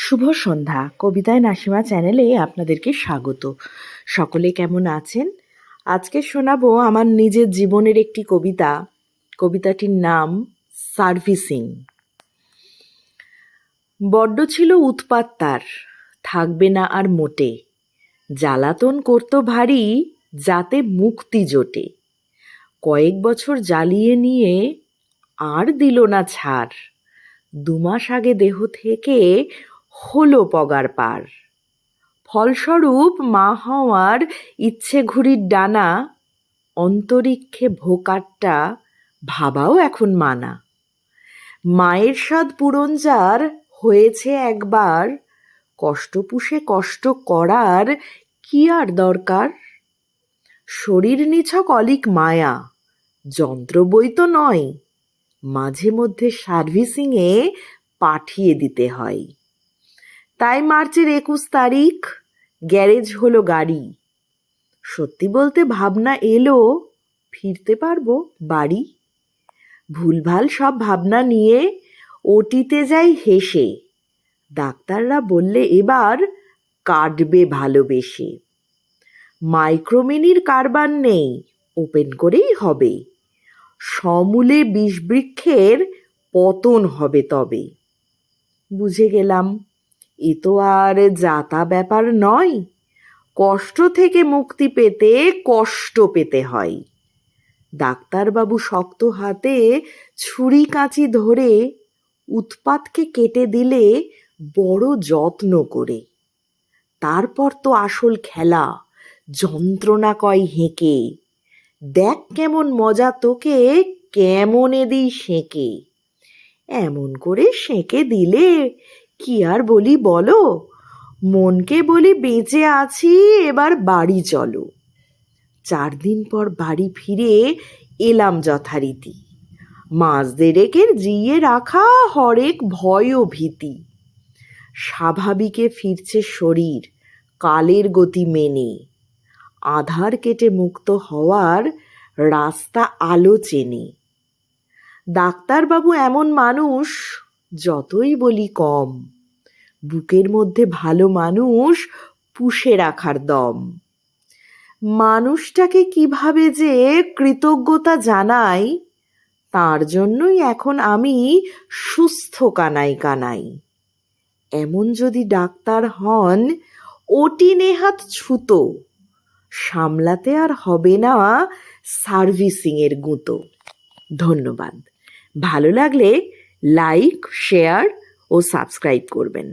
শুভ সন্ধ্যা। কবিতায় নাসিমা চ্যানেলে আপনাদেরকে স্বাগত। সকলে কেমন আছেন? আজকে শোনাবো আমার নিজের জীবনের একটি কবিতা। কবিতাটির নাম সার্ভিসিং বড্ড ছিল উৎপাত তার, থাকবে না আর মোটে। জ্বালাতন করতো ভারী, যাতে মুক্তি জোটে। কয়েক বছর জ্বালিয়ে নিয়ে আর দিল না ছাড়। দুমাস আগে দেহ থেকে হলো পগার পার। ফলস্বরূপ মা হওয়ার ইচ্ছে ঘুড়ির ডানা, অন্তরিক্ষে ভোকারটা ভাবাও এখন মানা। মায়ের স্বাদ পূরণ যার হয়েছে একবার, কষ্ট পুষে কষ্ট করার কি আর দরকার? শরীর নিছক অলিক মায়া, যন্ত্র বই তো নয়, মাঝে মধ্যে সার্ভিসিংয়ে পাঠিয়ে দিতে হয়। তাই মার্চের একুশ তারিখ গ্যারেজ হলো গাড়ি। সত্যি বলতে ভাবনা এলো, ফিরতে পারব বাড়ি? ভুলভাল সব ভাবনা নিয়ে ওটিতে যাই হেসে। ডাক্তাররা বললে এবার কাটবে ভালোবেসে। মাইক্রোমিনির কারবার নেই, ওপেন করেই হবে। সমূলে বিষবৃক্ষের পতন হবে তবে। বুঝে গেলাম। এ তো আর যাতা ব্যাপার নয়। কষ্ট থেকে মুক্তি পেতে কষ্ট পেতে হয়। ডাক্তারবাবু শক্ত হাতে ছুরি কাঁচি ধরে উৎপাতকে কেটে দিলে বড় যত্ন করে। তারপর তো আসল খেলা যন্ত্রণা কয় হেঁকে। দেখ কেমন মজা তোকে, কেমন এদিই সেঁকে। এমন করে সেঁকে দিলে কি আর বলি বলো? মনকে বলি বেঁচে আছি, এবার বাড়ি চলো। চার দিন পর বাড়ি ফিরে এলাম যথারীতি। মাস দেড়েকের জিয়ে রাখা হরেক ভয় ও ভীতি। স্বাভাবিকে ফিরছে শরীর, কালের গতি মেনে। আধার কেটে মুক্ত হওয়ার রাস্তা আলো চেনে। ডাক্তারবাবু এমন মানুষ যতই বলি কম, বুকের মধ্যে ভালো মানুষ পুষে রাখার দম। মানুষটাকে কীভাবে যে কৃতজ্ঞতা জানাই, তার জন্যই এখন আমি সুস্থ কানাই কানাই। এমন যদি ডাক্তার হন ওটি নেহাত ছুতো, সামলাতে আর হবে না সার্ভিসিংয়ের গুঁতো। ধন্যবাদ। ভালো লাগলে লাইক শেয়ার ও সাবস্ক্রাইব করবেন।